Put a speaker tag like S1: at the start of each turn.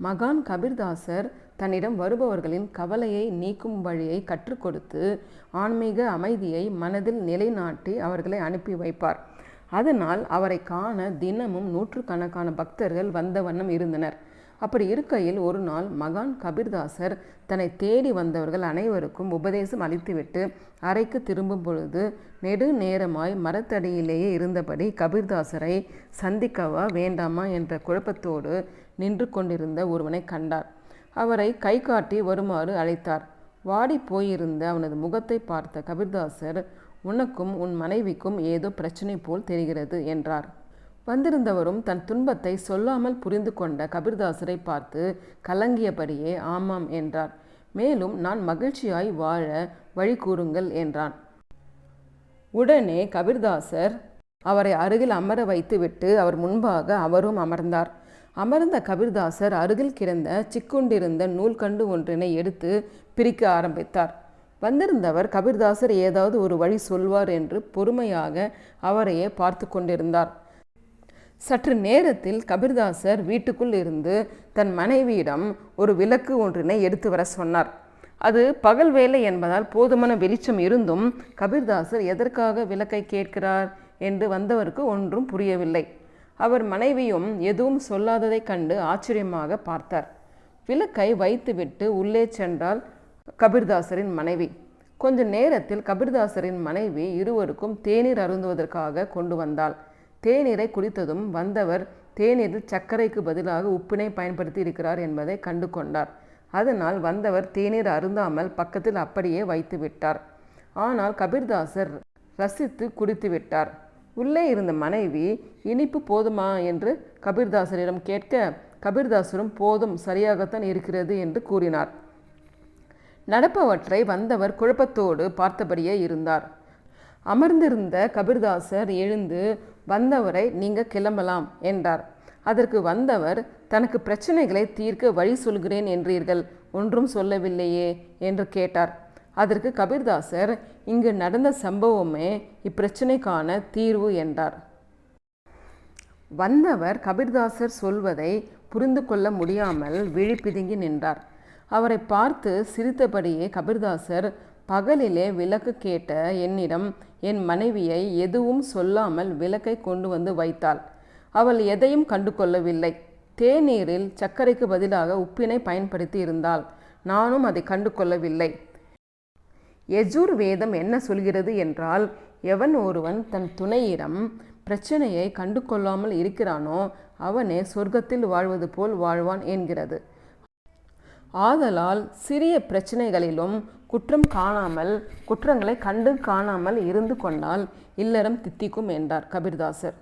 S1: மகான் கபீர்தாசர் தன்னிடம் வருபவர்களின் கவலையை நீக்கும் வழியை கற்றுக் கொடுத்து ஆன்மீக அமைதியை மனதில் நிலைநாட்டி அவர்களை அனுப்பி வைப்பார். அதனால் அவரை காண தினமும் நூற்றுக்கணக்கான பக்தர்கள் வந்த வண்ணம் இருந்தனர். அப்படி இருக்கையில் ஒரு நாள் மகான் கபீர்தாசர் தன்னை தேடி வந்தவர்கள் அனைவருக்கும் உபதேசம் அளித்துவிட்டு அறைக்கு திரும்பும் பொழுது நெடு நேரமாய் மரத்தடியிலேயே இருந்தபடி கபீர்தாசரை சந்திக்கவா வேண்டாமா என்ற குழப்பத்தோடு நின்று கொண்டிருந்த ஒருவனை கண்டார். அவரை கை காட்டி வருமாறு அழைத்தார். வாடி போயிருந்த அவனது முகத்தை பார்த்த கபீர்தாசர் உனக்கும் உன் மனைவிக்கும் ஏதோ பிரச்சனை போல் தெரிகிறது என்றார். வந்திருந்தவரும் தன் துன்பத்தை சொல்லாமல் புரிந்து கொண்ட கபிர்தாசரை பார்த்து கலங்கியபடியே ஆமாம் என்றார். மேலும் நான் மகிழ்ச்சியாய் வாழ வழி கூறுங்கள் என்றான். உடனே கபிர்தாசர் அவரை அருகில் அமர வைத்துவிட்டு அவர் முன்பாக அவரும் அமர்ந்தார். அமர்ந்த கபிர்தாசர் அருகில் கிடந்த சிக்குண்டிருந்த நூல்கண்டு ஒன்றினை எடுத்து பிரிக்க ஆரம்பித்தார். வந்திருந்தவர் கபிர்தாசர் ஏதாவது ஒரு வழி சொல்வார் என்று பொறுமையாக அவரையே பார்த்து கொண்டிருந்தார். சற்று நேரத்தில் கபிர்தாசர் வீட்டுக்குள் இருந்து தன் மனைவியிடம் ஒரு விளக்கு ஒன்றினை எடுத்து வர சொன்னார். அது பகல் வேலை என்பதால் போதுமான வெளிச்சம் இருந்தும் கபிர்தாசர் எதற்காக விளக்கை கேட்கிறார் என்று வந்தவருக்கு ஒன்றும் புரியவில்லை. அவர் மனைவியும் எதுவும் சொல்லாததைக் கண்டு ஆச்சரியமாக பார்த்தார். விளக்கை வைத்துவிட்டு உள்ளே சென்றால் கபிர்தாசரின் மனைவி. கொஞ்ச நேரத்தில் கபிர்தாசரின் மனைவி இருவருக்கும் தேநீர் அருந்துவதற்காக கொண்டு வந்தாள். தேநீரை குடித்ததும் வந்தவர் தேநீரில் சர்க்கரைக்கு பதிலாக உப்பினை பயன்படுத்தி இருக்கிறார் என்பதை கண்டு கொண்டார் அதனால் வந்தவர் தேநீர் அருந்தாமல் பக்கத்தில் அப்படியே வைத்து விட்டார். ஆனால் கபீர்தாசர் ரசித்து குடித்து விட்டார். உள்ளே இருந்த மனைவி இனிப்பு போதுமா? என்று கபீர்தாசரிடம் கேட்க கபீர்தாசரும் போதும் சரியாகத்தான் இருக்கிறது என்று கூறினார். நடப்பவற்றை வந்தவர் குழப்பத்தோடு பார்த்தபடியே இருந்தார். அமர்ந்திருந்த கபீர்தாசர் எழுந்து வந்தவரை நீங்கள் கிளம்பலாம் என்றார். அதற்கு வந்தவர் தனக்கு பிரச்சனைகளை தீர்க்க வழி சொல்கிறேன் என்றீர்கள் ஒன்றும் சொல்லவில்லையே என்று கேட்டார். அதற்கு கபீர்தாசர் இங்கு நடந்த சம்பவமே இப்பிரச்சனைக்கான தீர்வு என்றார். வந்தவர் கபீர்தாசர் சொல்வதை புரிந்து கொள்ள முடியாமல் விழி பிதுங்கி நின்றார். அவரை பார்த்து சிரித்தபடியே கபீர்தாசர் பகலிலே விளக்கு கேட்ட என்னிடம் என் மனைவியை எதுவும் சொல்லாமல் விளக்கை கொண்டு வந்து வைத்தாள். அவள் எதையும் கண்டு கொள்ளவில்லை தேநீரில் சர்க்கரைக்கு பதிலாக உப்பினை பயன்படுத்தி இருந்தாள். நானும் அதை கண்டு கொள்ளவில்லை எஜூர் வேதம் என்ன சொல்கிறது என்றால் எவன் ஒருவன் தன் துணையிடம் பிரச்சனையை கண்டு கொள்ளாமல் இருக்கிறானோ அவனே சொர்க்கத்தில் வாழ்வது போல் வாழ்வான் என்கிறது. ஆதலால் சிறிய பிரச்சனைகளிலும் குற்றம் காணாமல் குற்றங்களை கண்டு காணாமல் இருந்து கொண்டால் இல்லறம் தித்திக்கும் என்றார் கபீர்தாசர்.